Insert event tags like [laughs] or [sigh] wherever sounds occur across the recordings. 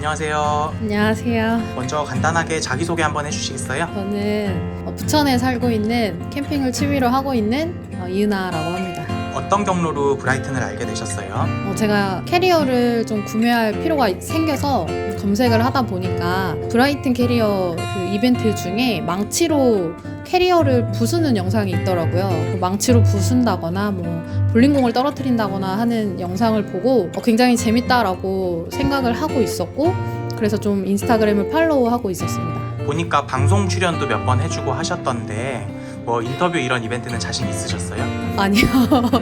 안녕하세요. 안녕하세요. 먼저 간단하게 자기소개 한번 해주시겠어요? 저는 어, 부천에 살고 있는 캠핑을 취미로 하고 있는 어, 이은아라고 합니다. 어떤 경로로 브라이튼을 알게 되셨어요? 어, 제가 캐리어를 좀 구매할 필요가 생겨서 검색을 하다 보니까 브라이튼 캐리어 그 이벤트 중에 망치로 캐리어를 부수는 영상이 있더라고요. 그 망치로 부순다거나 뭐 볼링공을 떨어뜨린다거나 하는 영상을 보고 어, 굉장히 재밌다라고 생각을 하고 있었고 그래서 좀 인스타그램을 팔로우하고 있었습니다. 보니까 방송 출연도 몇 번 해주고 하셨던데 뭐 인터뷰 이런 이벤트는 자신 있으셨어요? 아니요.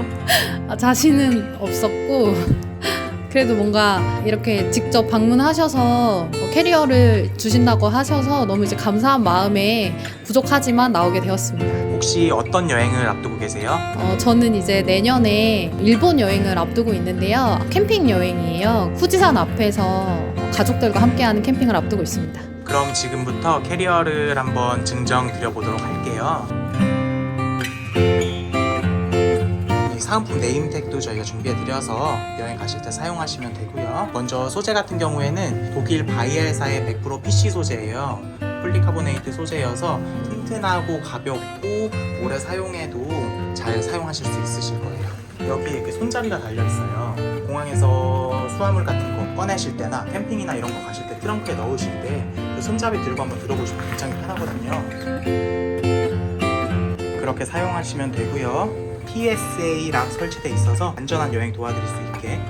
[laughs] 아, 자신은 없었고, 그래도 뭔가 이렇게 직접 방문하셔서 어, 캐리어를 주신다고 하셔서 너무 이제 감사한 마음에 부족하지만 나오게 되었습니다. 혹시 어떤 여행을 앞두고 계세요? 어, 저는 이제 내년에 일본 여행을 앞두고 있는데요. 캠핑 여행이에요. 후지산 앞에서 가족들과 함께하는 캠핑을 앞두고 있습니다. 그럼 지금부터 캐리어를 한번 증정 드려보도록 할게요. 사은품 네임택도 저희가 준비해드려서 여행 가실 때 사용하시면 되고요. 먼저 소재 같은 경우에는 독일 바이엘사의 100% PC 소재예요. 폴리카보네이트 소재여서 튼튼하고 가볍고 오래 사용해도 잘 사용하실 수 있으실 거예요. 여기 이렇게 손잡이가 달려 있어요. 공항에서 수화물 같은 거 꺼내실 때나 캠핑이나 이런 거 가실 때 트렁크에 넣으실 때 그 손잡이 들고 한번 들어보시면 굉장히 편하거든요. 그렇게 사용하시면 되고요. PSA 락 설치돼 있어서 안전한 여행 도와드릴 수 있게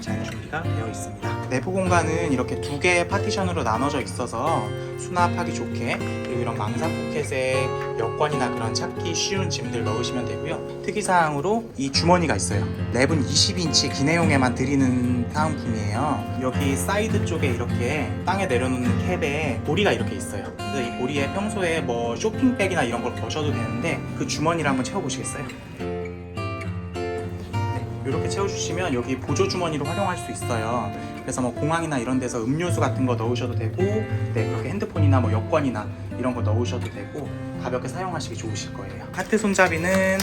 잘 준비가 되어 있습니다. 내부 공간은 이렇게 두 개의 파티션으로 나눠져 있어서 수납하기 좋게 그리고 이런 망사 포켓에 여권이나 그런 찾기 쉬운 짐들 넣으시면 되고요. 특이사항으로 이 주머니가 있어요. 랩은 20인치 기내용에만 드리는 사은품이에요. 여기 사이드 쪽에 이렇게 땅에 내려놓는 캡에 보리가 이렇게 있어요. 그래서 이 보리에 평소에 뭐 쇼핑백이나 이런 걸 거셔도 되는데 그 주머니를 한번 채워보시겠어요? 이렇게 채워주시면 여기 보조 주머니로 활용할 수 있어요. 그래서 뭐 공항이나 이런 데서 음료수 같은 거 넣으셔도 되고, 네 그렇게 핸드폰이나 뭐 여권이나 이런 거 넣으셔도 되고 가볍게 사용하시기 좋으실 거예요. 카트 손잡이는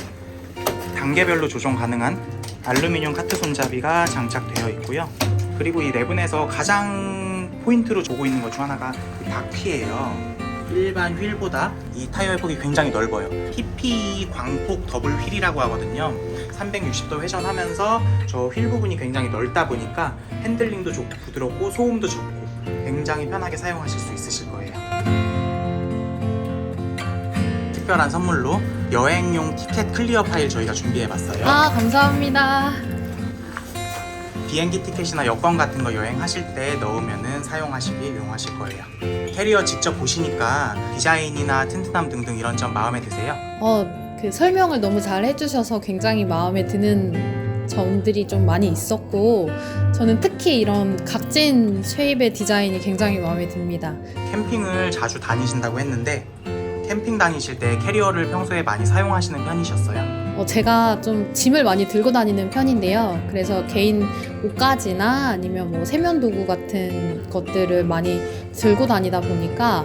단계별로 조정 가능한 알루미늄 카트 손잡이가 장착되어 있고요. 그리고 이 레븐에서 가장 포인트로 보고 있는 것 중 하나가 이 바퀴예요. 일반 휠보다 이 타이어 회복이 굉장히 넓어요. PP 광폭 더블 휠이라고 하거든요. 360도 회전하면서 저 휠 부분이 굉장히 넓다 보니까 핸들링도 좋고 부드럽고 소음도 적고 굉장히 편하게 사용하실 수 있으실 거예요. 특별한 선물로 여행용 티켓 클리어 파일 저희가 준비해봤어요. 아, 감사합니다. 비행기 티켓이나 여권 같은 거 여행하실 때 넣으면은 사용하시기 유용하실 거예요. 캐리어 직접 보시니까 디자인이나 튼튼함 등등 이런 점 마음에 드세요? 어, 그 설명을 너무 잘 해주셔서 굉장히 마음에 드는 점들이 좀 많이 있었고, 저는 특히 이런 각진 쉐입의 디자인이 굉장히 마음에 듭니다. 캠핑을 자주 다니신다고 했는데 캠핑 다니실 때 캐리어를 평소에 많이 사용하시는 편이셨어요? 어, 제가 좀 짐을 많이 들고 다니는 편인데요. 그래서 개인 옷가지나 아니면 뭐 세면도구 같은 것들을 많이 들고 다니다 보니까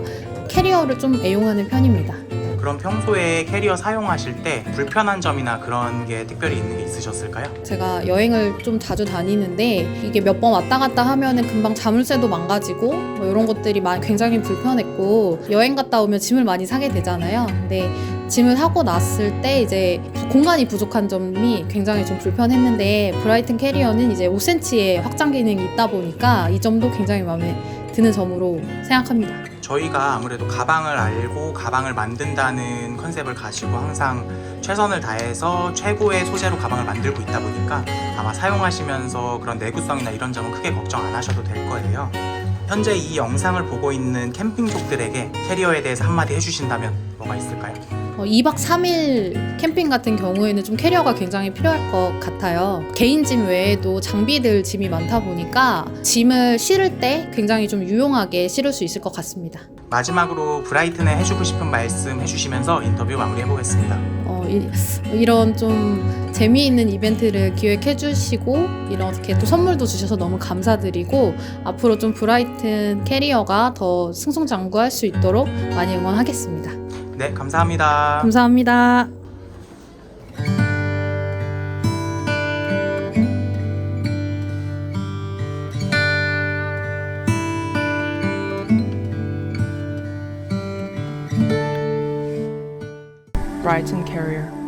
캐리어를 좀 애용하는 편입니다. 그럼 평소에 캐리어 사용하실 때 불편한 점이나 그런 게 특별히 있는 게 있으셨을까요? 제가 여행을 좀 자주 다니는데 이게 몇 번 왔다 갔다 하면은 금방 자물쇠도 망가지고 뭐 이런 것들이 마- 굉장히 불편했고 여행 갔다 오면 짐을 많이 사게 되잖아요. 근데 짐을 사고 났을 때 이제 공간이 부족한 점이 굉장히 좀 불편했는데 브라이튼 캐리어는 이제 5cm의 확장 기능이 있다 보니까 이 점도 굉장히 마음에 드는 점으로 생각합니다. 저희가 아무래도 가방을 알고 가방을 만든다는 컨셉을 가지고 항상 최선을 다해서 최고의 소재로 가방을 만들고 있다 보니까 아마 사용하시면서 그런 내구성이나 이런 점은 크게 걱정 안 하셔도 될 거예요. 현재 이 영상을 보고 있는 캠핑족들에게 캐리어에 대해서 한마디 해주신다면 뭐가 있을까요? 어, 2박 3일 캠핑 같은 경우에는 좀 캐리어가 굉장히 필요할 것 같아요. 개인 짐 외에도 장비들 짐이 많다 보니까 짐을 실을 때 굉장히 좀 유용하게 실을 수 있을 것 같습니다. 마지막으로 브라이튼에 해주고 싶은 말씀 해주시면서 인터뷰 마무리해 보겠습니다. 어, 이, 런좀 재미있는 이벤트를 기획해 주시고 이렇게 또 선물도 주셔서 너무 감사드리고 앞으로 좀 브라이튼 캐리어가 더 승승장구할 수 있도록 많이 응원하겠습니다. 네, 감사합니다. 감사합니다. Brighton Carrier